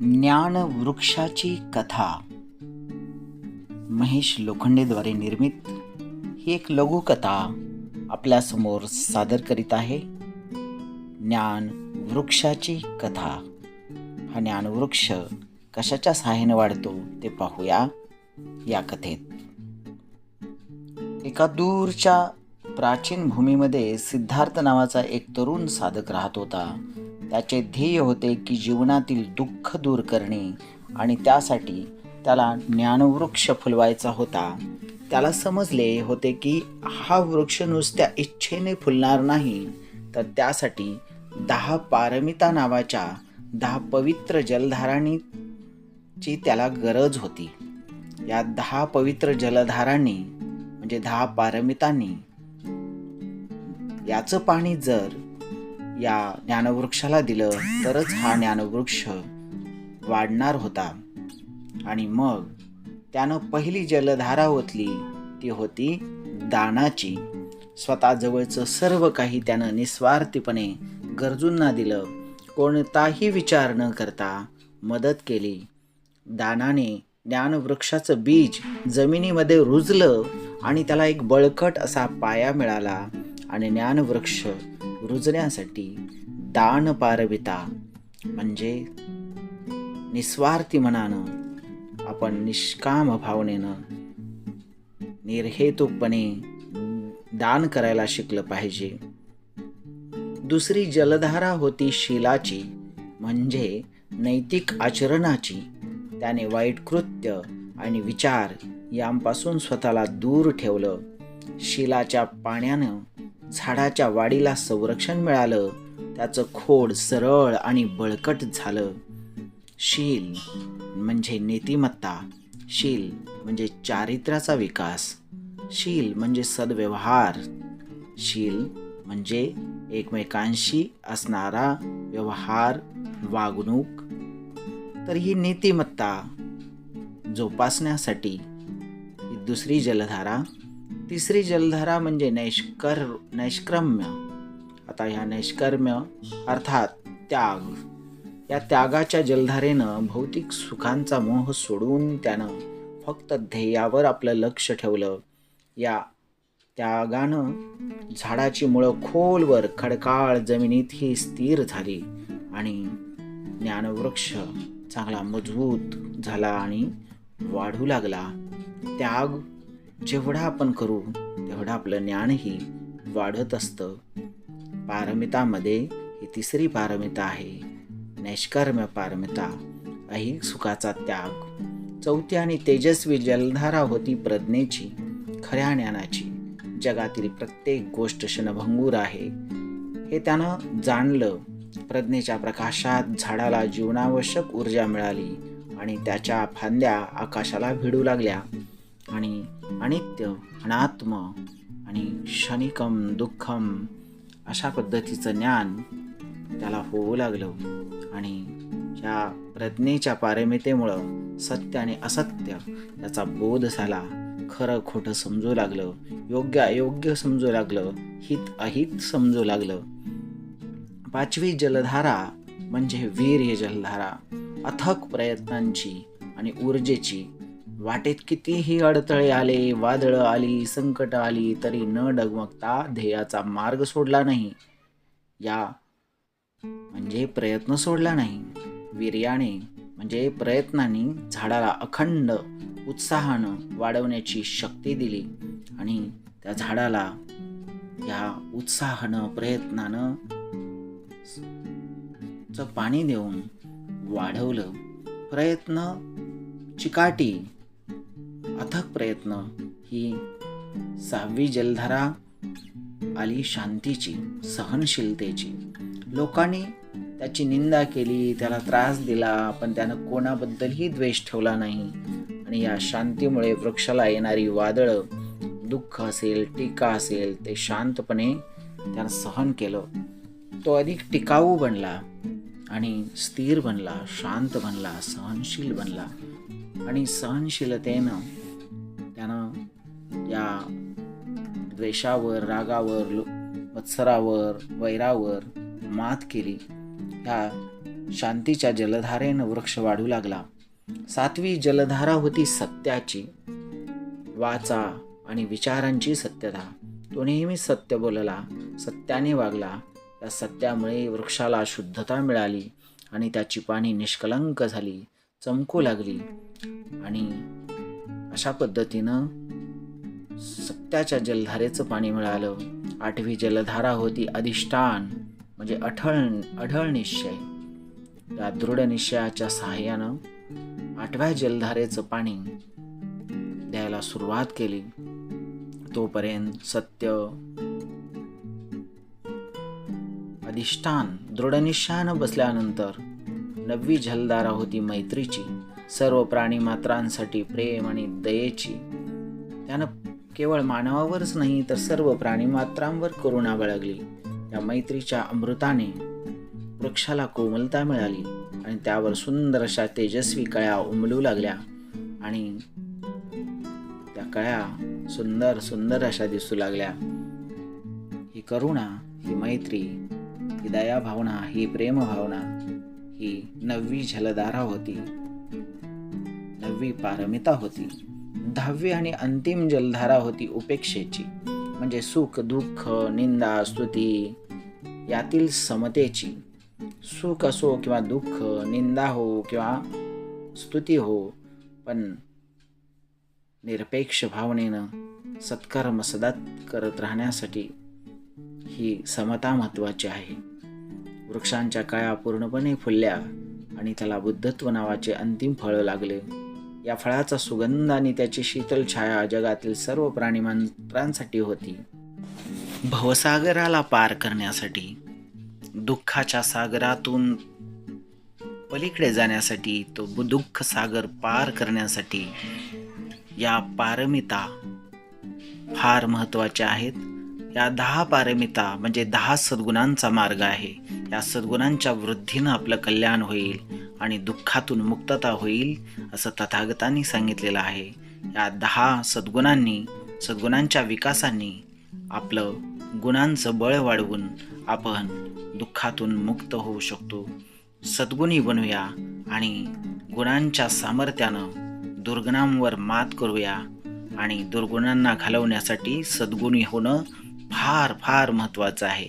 ज्ञान वृक्षाची कथा. महेश लोखंडेद्वारे निर्मित ही एक लघुकथा आपल्यासमोर सादर करीत आहे. ज्ञान वृक्षाची कथा. हा ज्ञानवृक्ष कशाच्या सहाय्याने वाढतो ते पाहूया या कथेत. एका दूरच्या प्राचीन भूमीमध्ये सिद्धार्थ नावाचा एक तरुण साधक राहत होता. त्याचे ध्येय होते की जीवनातील दुःख दूर करणे आणि त्यासाठी त्याला ज्ञानवृक्ष फुलवायचा होता. त्याला समजले होते की हा वृक्ष नुसत्या इच्छेने फुलणार नाही तर त्यासाठी दहा पारमिता नावाच्या दहा पवित्र जलधारांची ची त्याला गरज होती. या दहा पवित्र जलधारांनी म्हणजे दहा पारमितांनी याचं पाणी जर या ज्ञानवृक्षाला दिलं तरच हा ज्ञानवृक्ष वाढणार होता. आणि मग त्यानं पहिली जलधारा ओतली ती होती दानाची. स्वतःजवळचं सर्व काही त्यानं निस्वार्थीपणे गरजूंना दिलं. कोणताही विचार न करता मदत केली. दानाने ज्ञानवृक्षाचं बीज जमिनीमध्ये रुजलं आणि त्याला एक बळकट असा पाया मिळाला आणि ज्ञानवृक्ष रुजण्यासाठी दान पारविता म्हणजे निस्वार्थी मनानं आपण निष्काम भावनेनं निर्हेतुकपणे दान करायला शिकलं पाहिजे. दुसरी जलधारा होती शिलाची म्हणजे नैतिक आचरणाची. त्याने वाईट कृत्य आणि विचार यांपासून स्वतःला दूर ठेवलं. शिलाच्या पाण्यानं झाडाच्या वाढीला संरक्षण मिळालं. त्याचं खोड सरळ आणि बळकट झालं. शील म्हणजे नीतिमत्ता. शील म्हणजे चारित्र्याचा विकास. शील म्हणजे सद्व्यवहार. शील म्हणजे एकमेकांशी असणारा व्यवहार वागणूक. तर ही नीतिमत्ता जोपासण्यासाठी ही दुसरी जलधारा तिसरी जलधारा म्हणजे नैष्कर नैष्क्रम्य. आता ह्या नैष्कर्म्य अर्थात त्याग. या त्यागाच्या जलधारेनं भौतिक सुखांचा मोह सोडून त्यानं फक्त ध्येयावर आपलं लक्ष ठेवलं. या त्यागानं झाडाची मुळं खोलवर खडकाळ जमिनीतही स्थिर झाली आणि ज्ञानवृक्ष चांगला मजबूत झाला आणि वाढू लागला. त्याग जेवढा आपण करू तेवढं आपलं ज्ञानही वाढत असतं. पारमितामध्ये ही तिसरी पारमिता आहे. नैष्कर्म्य पारमिता. ऐहिक सुखाचा त्याग. चौथी आणि तेजस्वी जलधारा होती प्रज्ञेची खऱ्या ज्ञानाची. जगातील प्रत्येक गोष्ट क्षणभंगूर आहे. हे त्यानं जाणलं. प्रज्ञेच्या प्रकाशात झाडाला जीवनावश्यक ऊर्जा मिळाली आणि त्याच्या फांद्या आकाशाला भिडू लागल्या. आणि अनित्य अनात्म आणि क्षणिकम दुःखम अशा पद्धतीचं ज्ञान त्याला होऊ लागलं. आणि या प्रज्ञेच्या पारमितेमुळं सत्य आणि असत्य याचा बोध झाला. खरं खोटं समजू लागलं. योग्य अयोग्य समजू लागलं. हित अहित समजू लागलं. पाचवी जलधारा म्हणजे वीर्य जलधारा. अथक प्रयत्नांची आणि ऊर्जेची वाटेत कितीही अडथळे आले वादळं आली संकट आली तरी न डगमगता ध्येयाचा मार्ग सोडला नाही. या म्हणजे प्रयत्न सोडला नाही. वीर्याने म्हणजे प्रयत्नांनी झाडाला अखंड उत्साहानं वाढवण्याची शक्ती दिली आणि त्या झाडाला या उत्साहानं प्रयत्नानं च पाणी देऊन वाढवलं. प्रयत्न चिकाटी अथक प्रयत्न ही सहावी जलधारा आली शांतीची सहनशीलतेची. लोकांनी त्याची निंदा केली त्याला त्रास दिला पण त्यानं कोणाबद्दलही द्वेष ठेवला नाही. आणि या शांतीमुळे वृक्षाला येणारी वादळं दुःख असेल टीका असेल ते शांतपणे त्यानं सहन केलं. तो अधिक टिकाऊ बनला आणि स्थिर बनला शांत बनला सहनशील बनला. आणि सहनशीलतेनं द्वेषावर रागावर लो- मत्सरावर वैरावर मात केली. ह्या शांतीच्या जलधारेनं वृक्ष वाढू लागला. सातवी जलधारा होती सत्याची. वाचा आणि विचारांची सत्यता. तो नेहमी सत्य बोलला सत्याने वागला. त्या सत्यामुळे वृक्षाला शुद्धता मिळाली आणि त्याची पाणी निष्कलंक झाली चमकू लागली. आणि अशा पद्धतीनं सत्याच्या जलधारेचं पाणी मिळालं. आठवी जलधारा होती अधिष्ठान म्हणजे अठळ अढळ निश्चय. त्या दृढ निश्चयाच्या सहाय्यानं आठव्या जलधारेचं पाणी द्यायला सुरुवात केली. तोपर्यंत सत्य अधिष्ठान दृढनिश्चयानं बसल्यानंतर नववी जलधारा होती मैत्रीची. सर्व प्राणी मात्रांसाठी प्रेम आणि दयेची. त्यानं केवळ मानवावरच नाही तर सर्व प्राणीमात्रांवर करुणा बाळगली. त्या मैत्रीच्या अमृताने वृक्षाला कोमलता मिळाली आणि त्यावर सुंदर अशा तेजस्वी कळ्या उमलू लागल्या आणि त्या कळ्या सुंदर सुंदर अशा दिसू लागल्या. ही करुणा ही मैत्री ही दया भावना ही प्रेम भावना ही नववी जलधारा होती. नववी पारमिता होती. दहावी आणि अंतिम जलधारा होती उपेक्षेची. म्हणजे सुख दुःख निंदा स्तुती यातील समतेची. सुख असो किंवा दुःख निंदा हो किंवा स्तुती हो पण निरपेक्ष भावनेनं सत्कर्म सदात करत राहण्यासाठी ही समता महत्त्वाची आहे. वृक्षांच्या काळ्या पूर्णपणे फुलल्या आणि त्याला बुद्धत्व नावाचे अंतिम फळ लागले. या फळाचा सुगंध आणि त्याची शीतल छाया जगातील सर्व प्राणीमात्रांसाठी होती. भवसागराला पार करण्यासाठी दुःखाच्या सागरातून पलीकडे जाण्यासाठी तो दुःख सागर पार करण्यासाठी या पारमिता फार महत्त्वाच्या आहेत. या दहा पारमिता म्हणजे दहा सद्गुणांचा मार्ग आहे. या सद्गुणांच्या वृद्धीनं आपलं कल्याण होईल. आणि दुःखातून मुक्तता होईल असं तथागतांनी सांगितलेलं आहे. या दहा सद्गुणांनी सद्गुणांच्या विकासांनी आपलं गुणांचं बळ वाढवून आपण दुःखातून मुक्त होऊ शकतो. सद्गुणी बनूया आणि गुणांच्या सामर्थ्यानं दुर्गुणांवर मात करूया आणि दुर्गुणांना घालवण्यासाठी सद्गुणी होणं फार फार महत्त्वाचं आहे.